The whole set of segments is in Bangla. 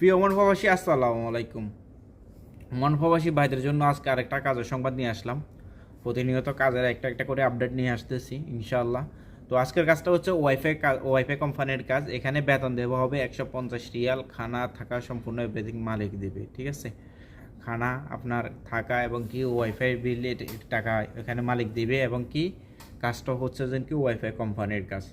প্রিয় মনপ্রবাসী আসসালামু আলাইকুম। মনপ্রবাসী ভাইদের জন্য আজকে আরেকটা কাজের সংবাদ নিয়ে আসলাম। প্রতিনিয়ত কাজের একটা একটা করে আপডেট নিয়ে আসতেছি, ইনশাআল্লাহ। তো আজকের কাজটা হচ্ছে ওয়াইফাই ওয়াইফাই কোম্পানির কাজ। এখানে বেতন দেওয়া হবে একশো পঞ্চাশ রিয়াল। খানা থাকা সম্পূর্ণ এভরিথিং মালিক দেবে, ঠিক আছে? খানা আপনার থাকা এবং কি ওয়াইফাই বিল টাকা এখানে মালিক দিবে এবং কি কাজটা হচ্ছে যেন কি ওয়াইফাই কোম্পানির কাজ।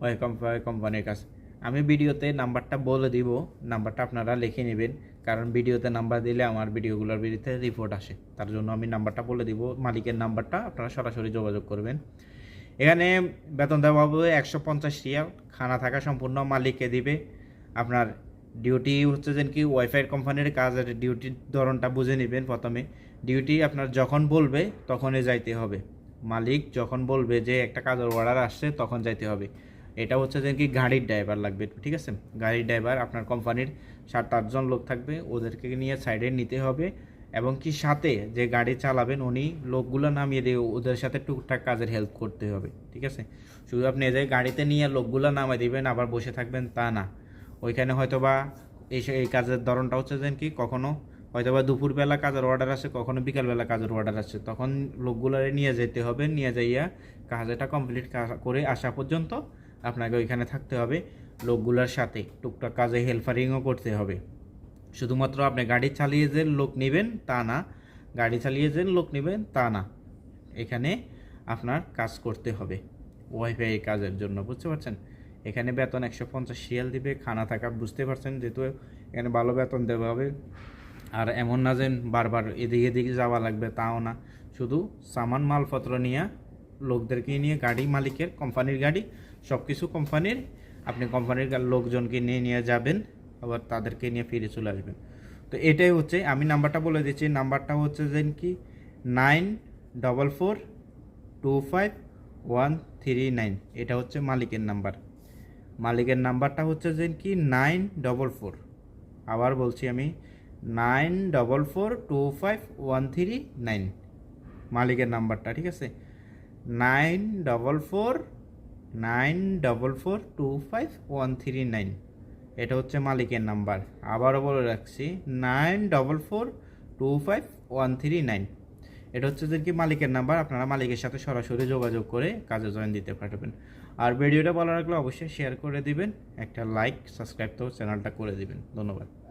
ওয়াইফাই কোম্পানির কাজ। আমি ভিডিওতে নাম্বারটা বলে দিব, নাম্বারটা আপনারা লিখে নেবেন, কারণ ভিডিওতে নাম্বার দিলে আমার ভিডিওগুলোর বিরুদ্ধে রিপোর্ট আসে। তার জন্য আমি নাম্বারটা বলে দিব, মালিকের নাম্বারটা আপনারা সরাসরি যোগাযোগ করবেন। এখানে বেতন দেওয়া হবে একশো পঞ্চাশ রিয়াল, খানা থাকা সম্পূর্ণ মালিককে দিবে। আপনার ডিউটি হচ্ছে যেন কি ওয়াইফাই কোম্পানির কাজের ডিউটির ধরনটা বুঝে নেবেন প্রথমে। ডিউটি আপনার যখন বলবে, তখনই যাইতে হবে। মালিক যখন বলবে যে একটা কাজের অর্ডার আসছে, তখন যাইতে হবে। এটা হচ্ছে যে কি গাড়ির ড্রাইভার লাগবে, ঠিক আছে? গাড়ির ড্রাইভার আপনার কোম্পানির সাত আটজন লোক থাকবে, ওদেরকে নিয়ে সাইডে নিতে হবে এবং কি সাথে যে গাড়ি চালাবেন উনি লোকগুলো নামিয়ে দিয়ে ওদের সাথে টুকটাক কাজের হেল্প করতে হবে, ঠিক আছে? শুধু আপনি যে গাড়িতে নিয়ে লোকগুলো নামিয়ে দিবেন, আবার বসে থাকবেন তা না। ওইখানে হয়তো বা এই এই কাজের ধরনটা হচ্ছে যেন কি কখনো হয়তো বা দুপুরবেলা কাজের অর্ডার আছে কখনো বিকালবেলা কাজের অর্ডার আছে তখন লোকগুলো নিয়ে যেতে হবে, নিয়ে যাইয়া কাজটা কমপ্লিট করে আসা পর্যন্ত আপনাকে ওইখানে থাকতে হবে। লোকগুলোর সাথে টুকটাক কাজে হেল্পারিংও করতে হবে। শুধুমাত্র আপনি গাড়ি চালিয়ে যে লোক নেবেন তা না, গাড়ি চালিয়ে যে লোক নেবেন তা না, এখানে আপনার কাজ করতে হবে। ওয়াইফাই কাজের জন্য, বুঝতে পারছেন? এখানে বেতন একশো পঞ্চাশ শিয়াল দিবে, খানা থাকা বুঝতে পারছেন, যেহেতু এখানে ভালো বেতন দেওয়া হবে। আর এমন না যে বারবার এদিকে এদিকে যাওয়া লাগবে, তাও না। শুধু সামান মালপত্র নিয়ে লোকদেরকে নিয়ে, গাড়ি মালিকের কোম্পানির গাড়ি সব কিছু কোম্পানির আপনি কোম্পানির লোকজনকে নিয়ে নিয়ে যাবেন, আবার তাদেরকে নিয়ে ফিরে চলে আসবেন। তো এটাই হচ্ছে, আমি নাম্বারটা বলে দিচ্ছি, নাম্বারটা হচ্ছে যে কি, nine double four two five one three nine. এটা হচ্ছে মালিকের নাম্বার। মালিকের নাম্বারটা হচ্ছে যে কি, নাইন ডবল ফোর। আবার বলছি আমি, nine double four two five one three nine. মালিকের নাম্বারটা, ঠিক আছে? Nine double four, nine double four two five one three nine. এটা হচ্ছে মালিকের নাম্বার। আবারও বলে রাখছি, nine double four two five one three nine. এটা হচ্ছে যে কি মালিকের নাম্বার, আপনারা মালিকের সাথে সরাসরি যোগাযোগ করে কাজে জয়েন দিতে পারবেন। আর ভিডিওটা ভালো লাগলে অবশ্যই শেয়ার করে দিবেন, একটা লাইক, সাবস্ক্রাইব তো চ্যানেলটা করে দিবেন। ধন্যবাদ।